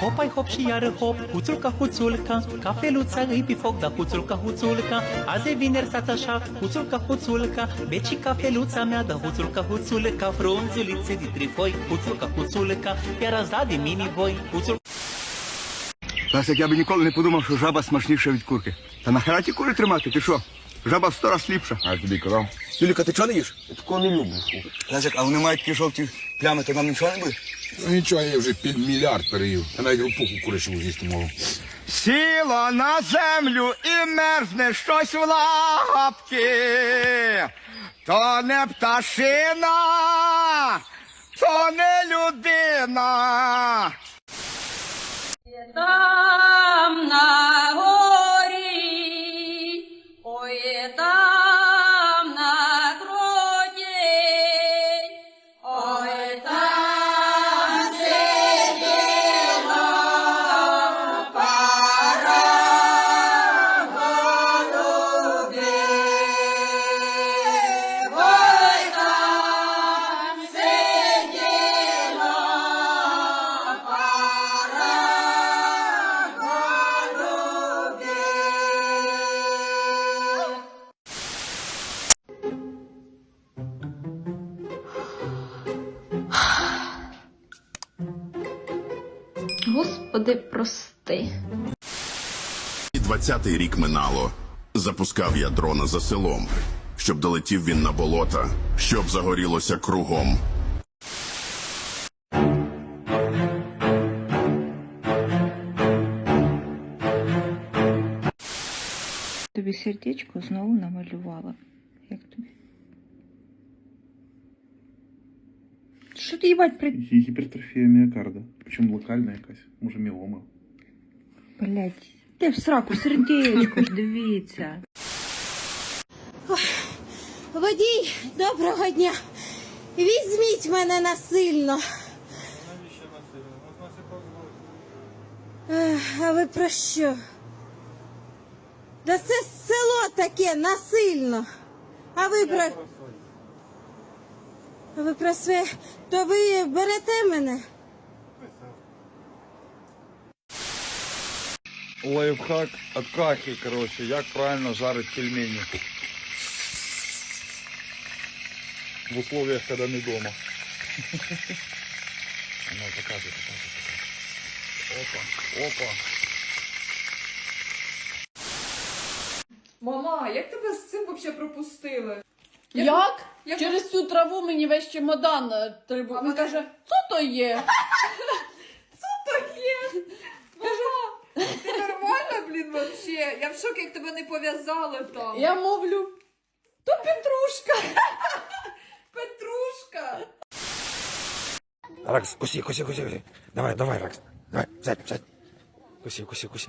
Hopaj hop și iară hop, huțulca huțulca Cafeluța îi pe foc, da huțulca huțulca Azi e vineri stați așa, huțulca huțulca Beci cafeluța mea, da huțulca huțulca Frunzulițe de trifoi, huțulca huțulca Iar azi de mini voi, huțulca Лася, я би ніколи не подумав, що жаба смачніша від курки. Та нахера ті кури тримати? Ти що? Жаба в сто раз ліпша. А я тобі казав. Юліка, ти чого не їш? Я такого не люблю. Лесик, а вони мають такі жовті плями, то нам нічого не буде? Ну нічого, я вже під мільярд переїв. Я навіть гупуху курячу з'їсти можу. Сіло на землю і мерзне щось в лапки. То не пташина, то не людина. Там на Господи, прости. І 20-й рік минало. Запускав я дрона за селом, щоб долетів він на болота, щоб загорілося кругом. Тобі сердечко знову намалювала. Як тобі? Що ти їбать при... Гі- Гіпертрофія міокарда. Причому локальна якась, може міома. Блять, ти в сраку сердечко ж дивіться. Водій, доброго дня. Візьміть мене насильно. Ех, А ви про що? Да це село таке насильно. А ви про А ви про своє. То ви берете мене? Лайфхак от Кахи, короче, як правильно жарить пельмені. В условиях, когда не дома. Ну, показывай, показывай, показывай. Опа, опа. Мама, як тебе з цим взагалі пропустили? Як? Як- Через цю траву мені весь чемодан е, треба. А Він каже, що то є? Так є. Ти нормально, блін, вообще? Я в шокі, як тебе не пов'язали там. Я мовлю, то Петрушка. Петрушка. Ракс, куси, куси, куси, куси. Давай, давай, Ракс. Давай, сядь, сядь. Куси, куси, куси.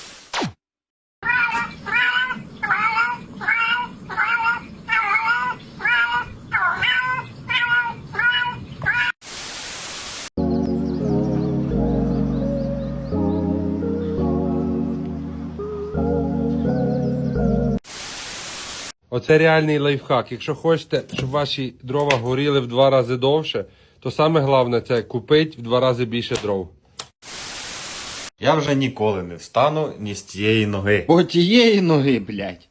Оце реальний лайфхак. Якщо хочете, щоб ваші дрова горіли в два рази довше, то саме головне це купити в два рази більше дров. Я вже ніколи не встану ні з тієї ноги. Бо тієї ноги, блядь.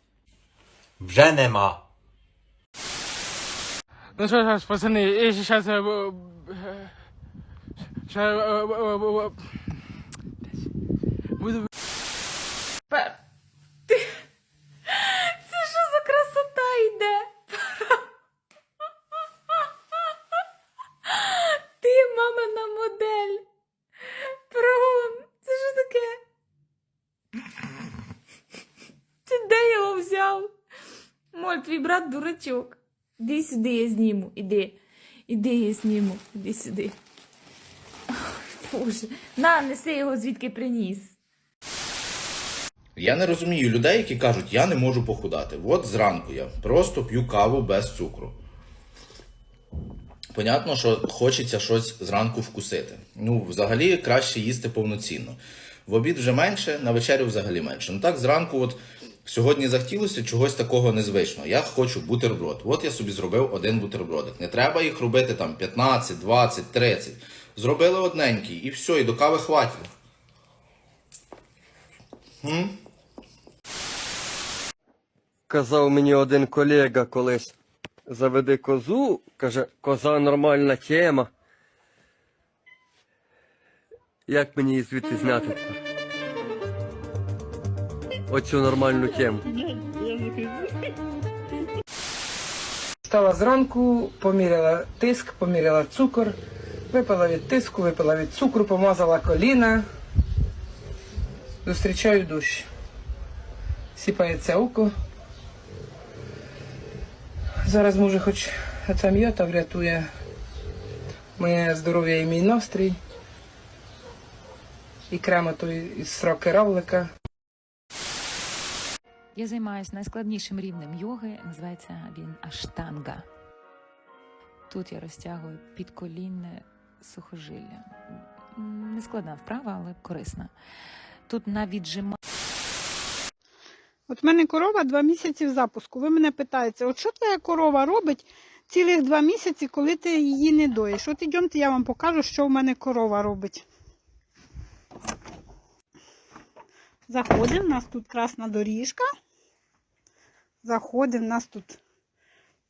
Вже нема. Ну що ж, пацани, я зараз... Буду... Це що за красота йде? Ти мамина модель. Прогон. Це що таке? Ти де його взяв? Моль, твій брат дурачок. Іди сюди, я зніму. Іди. Іди, я зніму. Іди сюди. Ой, Боже. На, неси його звідки приніс. Я не розумію людей, які кажуть, я не можу похудати. От зранку я просто п'ю каву без цукру. Понятно, що хочеться щось зранку вкусити. Ну, взагалі краще їсти повноцінно. В обід вже менше, на вечерю взагалі менше. Ну так, зранку, от сьогодні захотілося чогось такого незвичного. Я хочу бутерброд. От я собі зробив один бутербродик. Не треба їх робити там 15, 20, 30. Зробили одненький і все, і до кави хватить. Казав мені один колега колись. Заведи козу, каже, коза нормальна тема. Як мені її звідти зняти? Оцю нормальну тему. Встала зранку, поміряла тиск, поміряла цукор, випила від тиску, випила від цукру, помазала коліна. Зустрічаю дощ. Сіпається око. Зараз може хоч ця м'ята врятує моє здоров'я і мій настрій. І крема той із сроки равлика. Я займаюся найскладнішим рівнем йоги, називається він аштанга. Тут я розтягую підколінне сухожилля. Нескладна вправа, але корисна. Тут на віджимання. От в мене корова два місяці в запуску. Ви мене питаєте, от що твоя корова робить цілих два місяці, коли ти її не доїш? От ідемте, я вам покажу, що в мене корова робить. Заходимо, у нас тут красна доріжка. Заходимо, у нас тут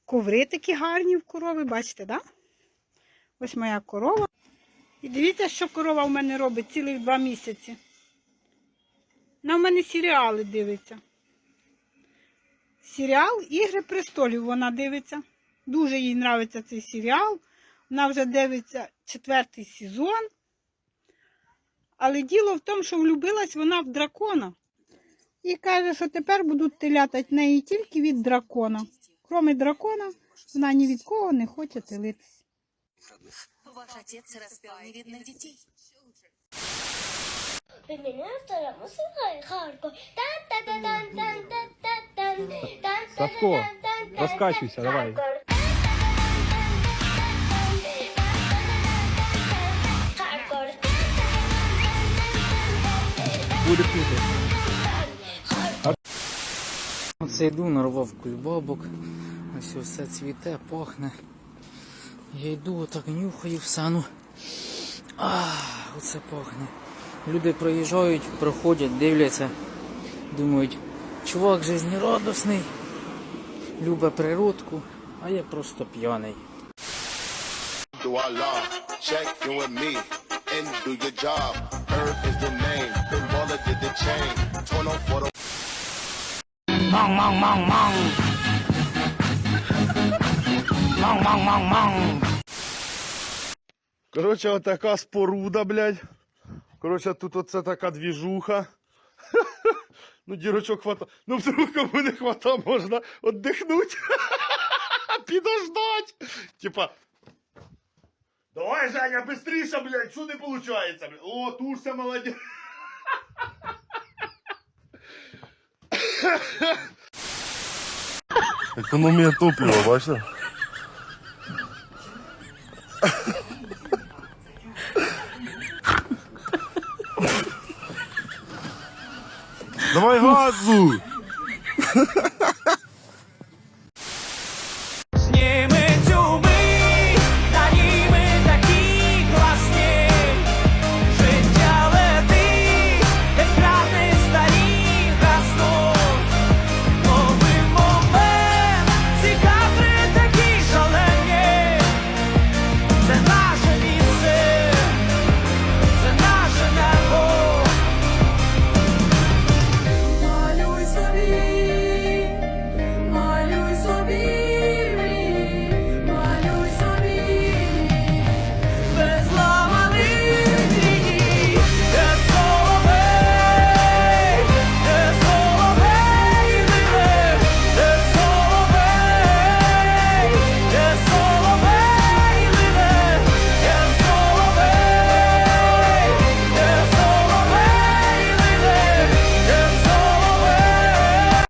коври такі гарні в корови, бачите? Да? Ось моя корова. І дивіться, що корова в мене робить цілих два місяці. Вона в мене серіали дивиться. Серіал Ігри престолів вона дивиться. Дуже їй подобається цей серіал. Вона вже дивиться четвертий сезон. Але діло в тому, що влюбилась вона в дракона. І каже, що тепер будуть телятати неї тільки від дракона. Кроме дракона, вона ні від кого не хоче телитись. Ваш отец распял невидных детей. Савко, розкачуйся, давай. Буде круто. Оце йду, нарвав кульбабок. Ось все цвіте, пахне. Я йду, отак нюхаю все, ну. Ах, оце пахне. Люди проїжджають, проходять, дивляться, думають, чувак жизнерадісний, любить природку, а я просто п'яний. Do Allah, check in with me and do your job. Earth is the name, then baller did the chain. Torn off for the Мам, мам, мам, мам. Мам, мам, мам, мам. Коротше, отака споруда, блядь. Коротше, тут оце така двіжуха. Ну, дірочок хвата. Ну, вдруг кому не хвата, можна віддихнути. Підождать. Типа. Давай, Женя, быстріше, блядь, що не виходить? Блядь? О, тушся, молодець. Економія топлива, бачите? Давай газу!